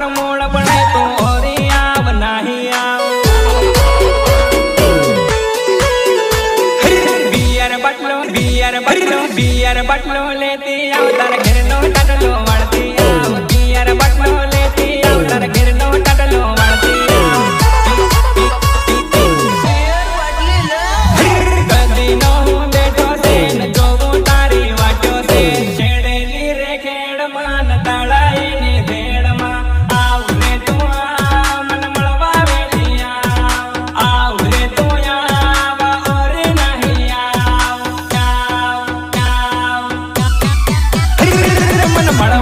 માર મોણ બને તો ઓરી આવ, નાહી આવ. બિયર બટલો બિયર બટલો લેતી આવતા ઘેર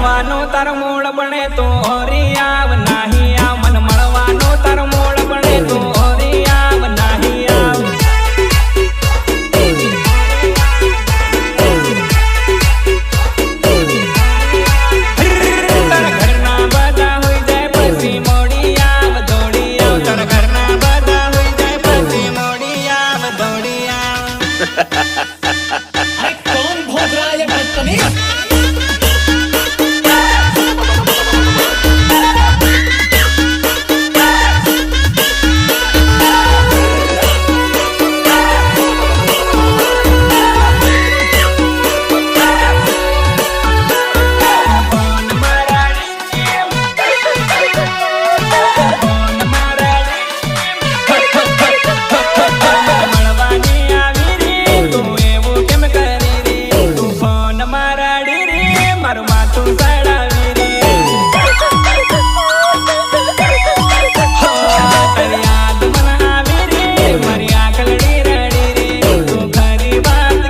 ભગવાનો તાર મૂળ બને તો હરિયા Don't